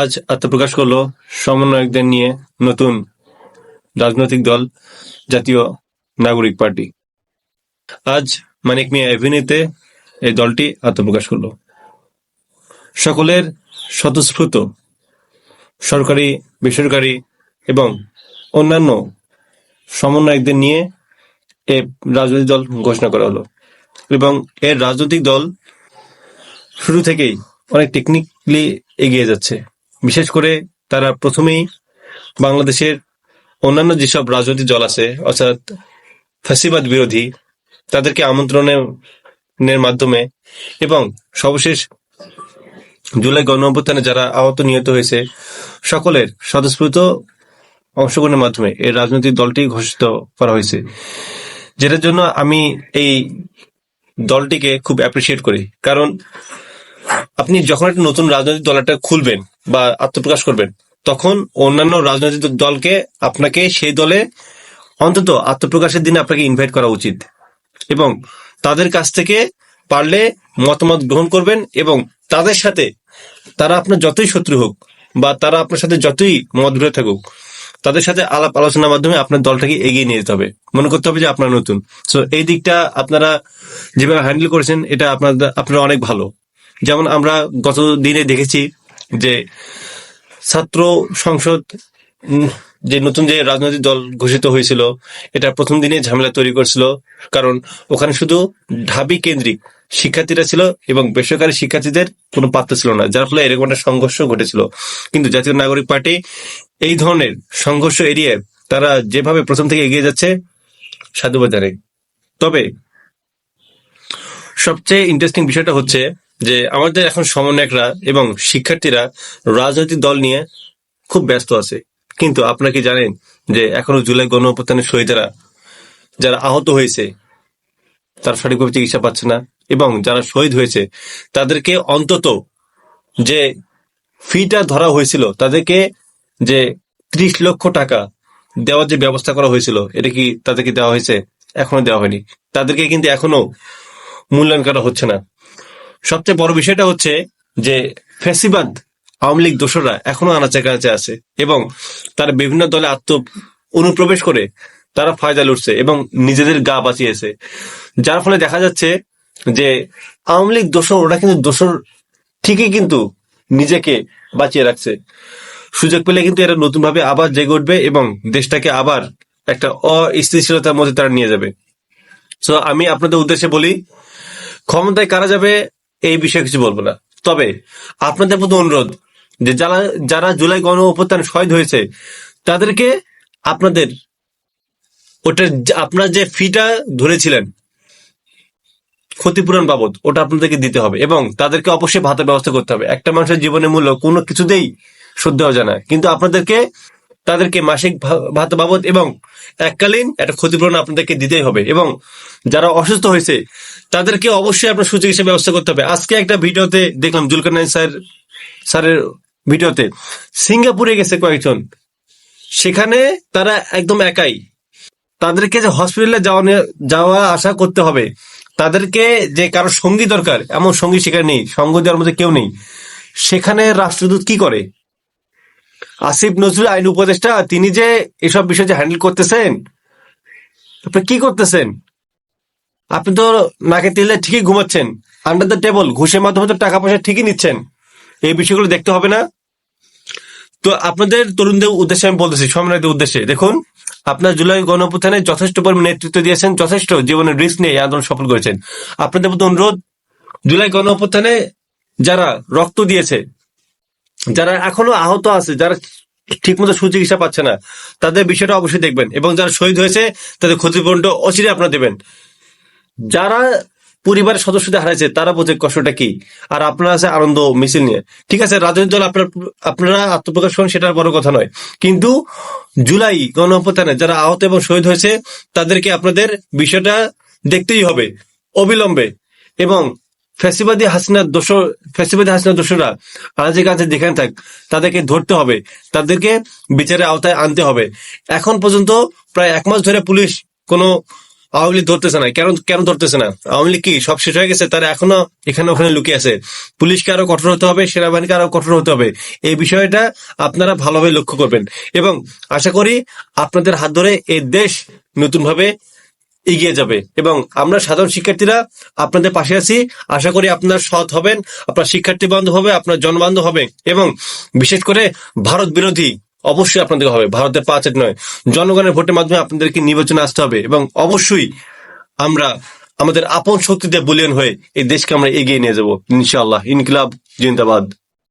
আজ আত্মপ্রকাশ করল সমন্বয়কদের নিয়ে নতুন রাজনৈতিক দল, জাতীয় নাগরিক পার্টি। আজ মানিক মিয়া এভিনিউতে এই দলটি আত্মপ্রকাশ করল। সকলের স্বতঃস্ফূর্ত সরকারি, বেসরকারি এবং অন্যান্য সমন্বয়কদের নিয়ে এ রাজনৈতিক দল ঘোষণা করা হলো এবং এর রাজনৈতিক দল শুরু থেকেই অনেক টেকনিকলি এগিয়ে যাচ্ছে। বিশেষ করে তারা প্রথমেই বাংলাদেশের অন্যান্য যেসব রাজনৈতিক দল আছে, অর্থাৎ ফ্যাসিবাদ বিরোধী, তাদেরকে আমন্ত্রণের মাধ্যমে এবং সর্বশেষ জুলাই গণ অভ্যুত্থানে যারা আহত নিহত হয়েছে, সকলের স্বতঃস্ফূর্ত অংশগ্রহণের মাধ্যমে এই রাজনৈতিক দলটি ঘোষিত করা হয়েছে। যেটার জন্য আমি এই দলটিকে খুব অ্যাপ্রিসিয়েট করি। কারণ আপনি যখন একটা নতুন রাজনৈতিক দল একটা খুলবেন বা আত্মপ্রকাশ করবেন। তখন অন্যান্য রাজনৈতিক দলকে আপনাকে সেই দলে অন্তত আত্মপ্রকাশের দিনে আপনাকে ইনভাইট করা উচিত। এবং তাদের কাছ থেকে পারলে মতামত গ্রহণ করবেন এবং তাদের সাথে তারা আপনার যতই শত্রু হোক বা তারা আপনার সাথে যতই মতবিরোধ থাকুক, তাদের সাথে আলাপ আলোচনার মাধ্যমে আপনার দলটাকে এগিয়ে নিয়ে যেতে হবে। মনে করতে হবে যে আপনার নতুন। সো এই দিকটা আপনারা যেভাবে হ্যান্ডেল করেছেন, এটা আপনাদের, আপনারা অনেক ভালো। যেমন আমরা গত দিনে দেখেছি যে ছাত্র সংসদ যে নতুন যে রাজনৈতিক দল ঘোষিত হয়েছিল, এটা প্রথম দিনে ঝামেলা তৈরি করছিল। কারণ ওখানে শুধু ঢাবি কেন্দ্রিক শিক্ষার্থীরা ছিল এবং বেসরকারি শিক্ষার্থীদের কোনো পাত্র ছিল না, যার ফলে এরকম একটা সংঘর্ষ ঘটেছিল। কিন্তু জাতীয় নাগরিক পার্টি এই ধরনের সংঘর্ষ এড়িয়ে তারা যেভাবে প্রথম থেকে এগিয়ে যাচ্ছে সাধুবাদ জানাই তবে সবচেয়ে ইন্টারেস্টিং বিষয়টা হচ্ছে যে আমাদের এখন সমন্বয়করা এবং শিক্ষার্থীরা রাজনৈতিক দল নিয়ে খুব ব্যস্ত আছে। কিন্তু আপনারা কি জানেন যে এখনও জুলাই গণ অভ্যুত্থানের শহীদেরা যারা আহত হয়েছে, তারা সঠিকভাবে চিকিৎসা পাচ্ছে না এবং যারা শহীদ হয়েছে, তাদেরকে অন্তত যে ফিটা ধরা হয়েছিল, তাদেরকে যে ত্রিশ লক্ষ টাকা দেওয়ার যে ব্যবস্থা করা হয়েছিল, এটা কি তাদেরকে দেওয়া হয়েছে? এখনও দেওয়া হয়নি। তাদেরকে কিন্তু এখনও মূল্যায়ন করা হচ্ছে না। সবচেয়ে বড় বিষয়টা হচ্ছে যে ফ্যাসিবাদ আওয়ামী লীগ দোষরা এখনও আনাচে কানাচে আছে এবং তারা বিভিন্ন দলে আত্ম অনুপ্রবেশ করে তারা ফায়দা লুটছে এবং নিজেদের গা বাঁচিয়েছে। যার ফলে দেখা যাচ্ছে যে আওয়ামী লীগ দোসর, ওরা কিন্তু দোসর ঠিকই কিন্তু নিজেকে বাঁচিয়ে রাখছে। সুযোগ পেলে কিন্তু এরা নতুন ভাবে আবার জেগে উঠবে এবং দেশটাকে আবার একটা অস্থিতিশীলতার মধ্যে তারা নিয়ে যাবে। তো আমি আপনাদের উদ্দেশ্যে বলি, ক্ষমতায় কারা যাবে এই বিষয়ে কিছু বলব না। তবে আপনাদের প্রতি অনুরোধ যে যারা যারা জুলাই গণ অভ্যুত্থানে শহীদ হয়েছে, তাদেরকে আপনাদের ওটা আপনার যে ফিটা ধরেছিলেন, ক্ষতিপূরণ বাবদ, ওটা আপনাদেরকে দিতে হবে এবং তাদেরকে অবশ্যই ভাতার ব্যবস্থা করতে হবে। একটা মানুষের জীবনের মূল্য কোনো কিছুতেই শোধ দেওয়া যায় না। কিন্তু আপনাদেরকে তাদেরকে মাসিক ভাতা বাবদ এবং এককালীন একটা ক্ষতিপূরণ আপনাদেরকে দিতেই হবে। এবং যারা অসুস্থ হয়েছে, তাদেরকে অবশ্যই আপনার সুচিকিৎসা ব্যবস্থা করতে হবে। আজকে একটা ভিডিওতে দেখলাম জুলকারনাইন স্যার, স্যারের ভিডিওতে সিঙ্গাপুরে গেছে কয়েকজন। সেখানে তারা একদম একাই। তাদেরকে যে হসপিটালে যাওয়া যাওয়া আসা করতে হবে। তাদেরকে যে কারও সঙ্গী দরকার, এমন সঙ্গী সেখানে নেই, সঙ্গ দেওয়ার মধ্যে কেউ নেই। সেখানে রাষ্ট্রদূত কি করে? আসিফ নজরুল আইন উপদেষ্টা, তিনি যে এসব বিষয় যে হ্যান্ডেল করতেছেন, আপনি কি করতেছেন? আপনি তো নাকে তেলে ঠিকই ঘুমাচ্ছেন। আন্ডার দ্য টেবল ঘুষের মাধ্যমে তো টাকা পয়সা ঠিকই নিচ্ছেন। এই বিষয়গুলো দেখতে হবে না। তো আপনাদের তরুণদের উদ্দেশ্যে আমি বলতেছি, সম্মানিত উদ্দেশ্যে। দেখুন, আপনার জুলাই গণঅভ্যুত্থানে যথেষ্ট পরিমাণ নেতৃত্ব দিয়েছেন, যথেষ্ট জীবনের রিস্ক নিয়ে আন্দোলন সফল করেছেন। আপনাদের প্রতি অনুরোধ, জুলাই গণঅভ্যুত্থানে যারা রক্ত দিয়েছে যারা এখনও আহত আছে, যারা ঠিকমতো সুচিকিৎসা পাচ্ছে না, তাদের বিষয়টা অবশ্যই দেখবেন এবং যারা শহীদ হয়েছে, তাদের ক্ষতিপূরণটা অচিরে আপনারা দেবেন। যারা পরিবারের সদস্যদের হারাইছে, তারা বোঝে কষ্টটা কি? আর আপনারা আছে আনন্দ, মিছিল নিয়ে। ঠিক আছে, রাজনৈতিক দল আপনার, আপনারা আত্মপ্রকাশ করেন, সেটা বড় কথা নয়। কিন্তু জুলাই গণ অভ্যুত্থানে যারা আহত এবং শহীদ হয়েছে, তাদেরকে আপনাদের বিষয়টা দেখতেই হবে, অবিলম্বে। এবং ফ্যাসিবাদী হাসিনার দোষ ফ্যাসিবাদী হাসিনার দোষরা আজে কাছে যেখানে থাক, তাদেরকে ধরতে হবে, তাদেরকে বিচারের আওতায় আনতে হবে। এখন পর্যন্ত প্রায় এক মাস ধরে পুলিশ কোনো আওয়ামী লীগ ধরতেছে না। কেন কেন ধরতেছে না? আওয়ামী লীগ কি সব শেষ হয়ে গেছে? তারা এখনও এখানে, ওখানে লুকিয়ে আছে। পুলিশকে আরও কঠোর হতে হবে, সেনাবাহিনীকে আরও কঠোর হতে হবে। এই বিষয়টা আপনারা ভালোভাবে লক্ষ্য করবেন। এবং আশা করি আপনাদের হাত ধরে এই দেশ নতুনভাবে এগিয়ে যাবে। এবং আমরা সাধারণ শিক্ষার্থীরা আপনাদের পাশে আছি। আশা করি আপনার সৎ হবেন, আপনার শিক্ষার্থী বান্ধব হবে, আপনার জনবান্ধব হবে এবং বিশেষ করে ভারত বিরোধী অবশ্যই আপনাদের হবে। ভারতের পাঁচ নয়। জনগণের ভোটের মাধ্যমে আপনাদেরকে নির্বাচনে আসতে হবে এবং অবশ্যই আমরা আমাদের আপন শক্তিতে বলিয়ান হয়ে এই দেশকে আমরা এগিয়ে নিয়ে যাব। ইনশাআল্লাহ। ইনকিলাব, জিন্দাবাদ।